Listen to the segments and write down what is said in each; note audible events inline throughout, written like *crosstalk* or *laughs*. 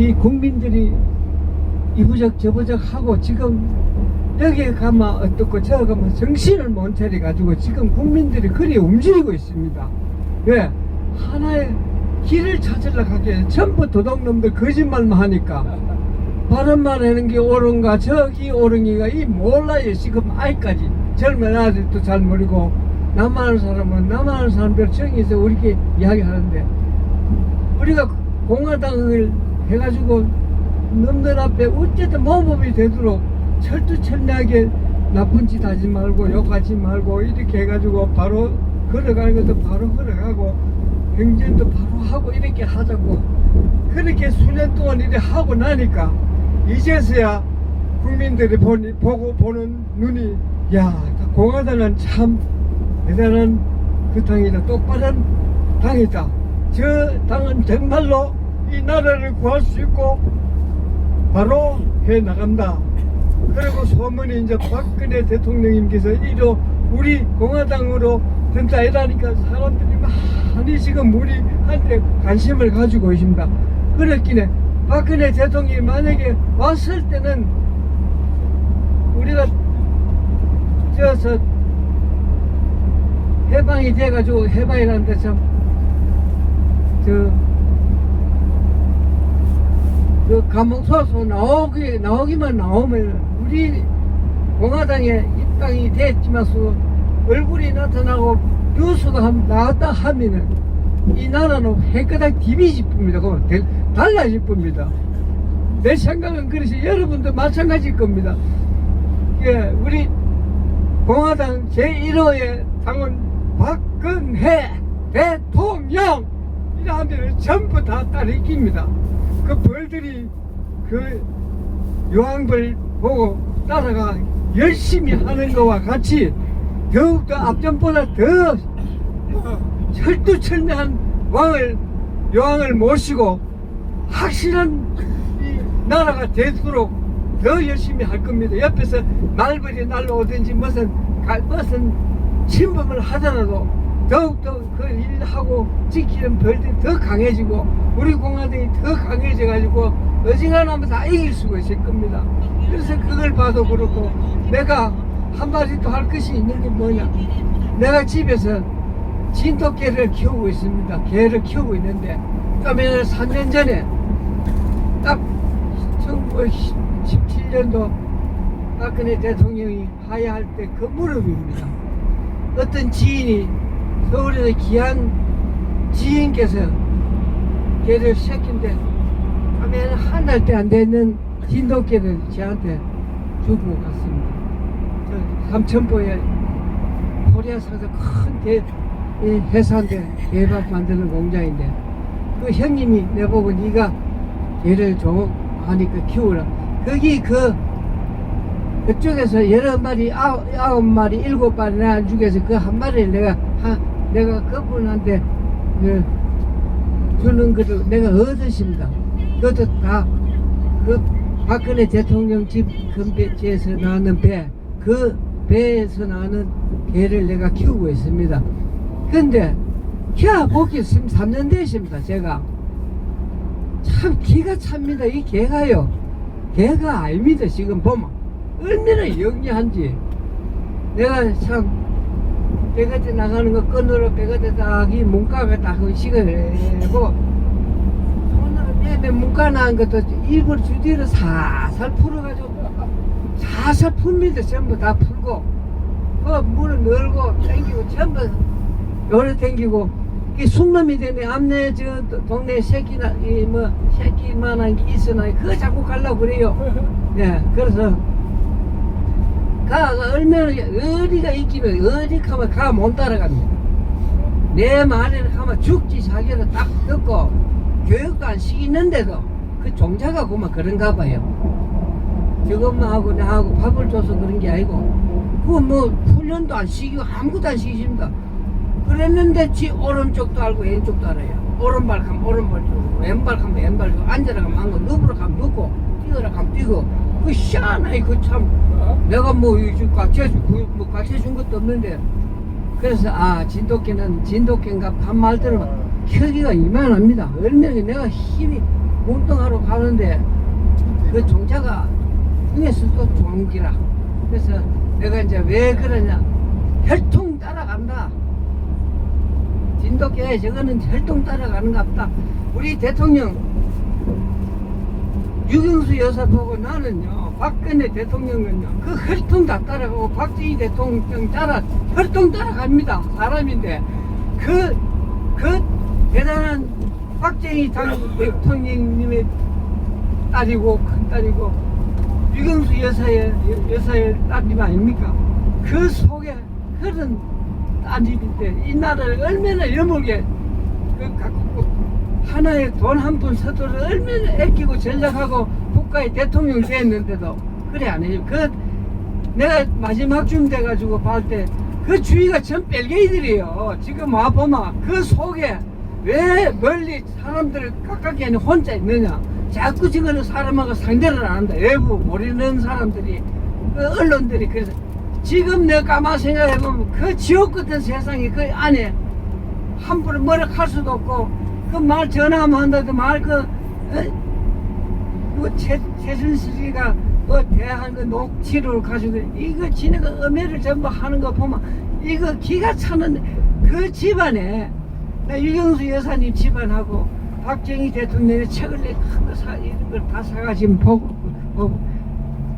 이 국민들이 이부적 저부적 하고 지금 여기에 가면 어떻고 저기 가면 정신을 못 차려 가지고 지금 국민들이 그리 움직이고 있습니다. 왜 하나의 길을 찾으려고 하기에 전부 도둑놈들 거짓말만 하니까 바른말 하는 게 옳은가 저기 옳은기가 이 몰라요 지금 아이까지 젊은 아들도 잘 모르고 나만 아는 사람은 나만 아는 사람들 정해서 우리께 이야기하는데 우리가 공화당을 해가지고 놈들 앞에 어쨌든 모범이 되도록 철두철미하게 나쁜 짓 하지 말고 욕하지 말고 이렇게 해가지고 바로 걸어가는 것도 바로 걸어가고 행진도 바로 하고 이렇게 하자고. 그렇게 수년 동안 이렇게 하고 나니까 이제서야 국민들이 보니, 보고 보는 눈이 야 공화당은 참 대단한 그 당이다. 똑바른 당이다. 저 당은 정말로 이 나라를 구할 수 있고 바로 해 나간다. 그리고 소문이 이제 박근혜 대통령님께서 이로 우리 공화당으로 된다 이라니까 사람들이 많이 지금 우리한테 관심을 가지고 있습니다. 그랬기에 박근혜 대통령이 만약에 왔을 때는 우리가 저서 해방이 돼가지고 해방이라는데 참저 그 감옥소서 나오기 나오기만 나오면 우리 공화당에 입당이 됐지만서 얼굴이 나타나고 뉴스가 한- 나왔다 하면은 이 나라는 뿐입니다. 그거 대- 달라질 뿐입니다. 내 생각은 그래서 여러분도 마찬가지일 겁니다. 예, 우리 공화당 제1호의 당원 박근혜 대통령 이라면 전부 다 따르기입니다. 그 벌들이 그 요한벌 보고 따라가 열심히 하는 것과 같이 더욱더 앞전보다 더 철두철미한 왕을 여왕을 모시고 확실한 이 나라가 되도록 더 열심히 할 겁니다. 옆에서 말벌이 날라오든지 무슨 가- 무슨 침범을 하더라도 더욱더 그 일하고 지키는 벌들이 더 강해지고 우리 공화당이 더 강해져 가지고 어지간하면 다 이길 수가 있을 겁니다. 그래서 그걸 봐도 그렇고 내가 한마디 또할 것이 있는 게 뭐냐 내가 집에서 진돗 개를 키우고 있습니다. 개를 키우고 있는데 그러면 3년 전에 딱 1917년도 박근혜 대통령이 하야할 때 그 무렵입니다. 어떤 지인이 서울에서 귀한 지인께서 개를 새끼인데 하면 한 달 때 안 되는 진돗개를 저한테 주고 갔습니다. 저 삼천포에 코리아 상사 큰 대, 이 회사인데 대박 만드는 공장인데 그 형님이 내보고 네가 개를 좀 하니까 키우라. 거기 그 그쪽에서 여러 마리 아홉, 아홉 마리 일곱 마리 나 중에서 그 한 마리를 내가 하, 내가 그분한테 그 주는 거를 내가 얻으십니다. 그것도 다 그 박근혜 대통령 집 근배지에서 나는 배, 그 배에서 나는 개를 내가 키우고 있습니다. 근데 키아 복귀 3년 됐습니다, 제가. 참 기가 찹니다, 이 개가요. 개가 아닙니다, 지금 보면. 얼마나 영리한지. 내가 참, 배가지 나가는 거 끈으로 배가지 딱이 문가가 딱 식어내고, 손으로 매매 문가 나은 것도 입을 주뒤로 살살 풀어가지고, 살살 풉니다, 전부 다 풀고. 그 문을 열고, 당기고, 전부 요래 당기고, 이 숙놈이 되네. 앞내 저 동네 새끼나, 이 뭐, 새끼만한 게 있으나, 그거 자꾸 가려고 그래요. *laughs* 예, 그래서, 가가 얼마나 어디가 있기면 어디 가면 가 못 따라갑니다. 내 말에는 가면 죽지 자기를 딱 듣고 교육도 안 시키는데도 그 종자가 보면 그런가 봐요. 저것만 하고 나하고 밥을 줘서 그런 게 아니고 그뭐 훈련도 안 시키고 아무것도 안 시키십니다. 그랬는데 지 오른쪽도 알고 왼쪽도 알아요. 오른발 가면 오른발 주고 왼발 가면 왼발 주고 앉아라 가면 앉고 누브라 가면 눕고 뛰어라 가면 뛰고 그 희한하게 그참 내가 뭐 요즘 가르쳐준 뭐 가르쳐준 것도 없는데 그래서 아 진돗개는 진돗개인가 반말 들으면 크기가 이만합니다 얼마나 내가 힘이 운동하러 가는데 그 종자가 중에서도 좋은 기라. 그래서 내가 이제 왜 그러냐. 혈통 따라간다. 진돗개 저거는 혈통 따라가는 갑다. 우리 대통령 유경수 여사 보고 나는요 박근혜 대통령은요 그 혈통 다 따라가고 박정희 대통령 따라 혈통 따라갑니다. 사람인데 그 그 대단한 박정희 당 대통령님의 딸이고 큰 딸이고 유경수 여사의 여- 여사의 딸님 아닙니까? 그 속에 그런 따님인데 이 나라를 얼마나 여물게 그 갖고 하나의 돈한 푼 서도를 얼마나 아끼고 전략하고 국가의 대통령 됐는데도 그래 안 해요. 그 내가 마지막 쯤 돼가지고 봤을 때 그 주위가 전 뺄게이들이에요. 지금 와보면 그 속에 왜 멀리 사람들을 가깝게 하니 혼자 있느냐. 자꾸 지금 사람하고 상대를 안 한다. 외부 모르는 사람들이 그 언론들이 그래서 지금 내가 가만 생각해보면 그 지옥 같은 세상이 그 안에 함부로 뭐라 할 수도 없고 그 말 전화하면 한다도 말그 어? 그 최, 최순실이가 뭐 대한 그 녹취를 가지고 이거 지네가 음해를 전부 하는 거 보면 이거 기가 차는 그 집안에 나 유경수 여사님 집안하고 박정희 대통령의 책을 내큰거 사, 이런 걸 다 사가지고 보고 보고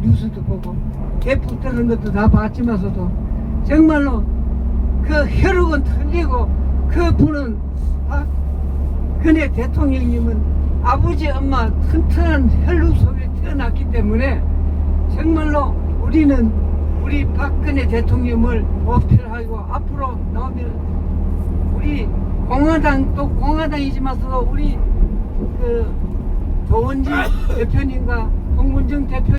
뉴스도 보고 대폭 뜨는 것도 다 봤지만서도 정말로 그 혈육은 틀리고 그 분은 박 근혜 대통령님은 아버지 엄마 튼튼한 혈육 속에 태어났기 때문에 정말로 우리는 우리 박근혜 대통령을 어필하고 앞으로 나오면 우리 공화당 또 공화당이지만서도 우리 그 조원진 대표님과 홍문정 대표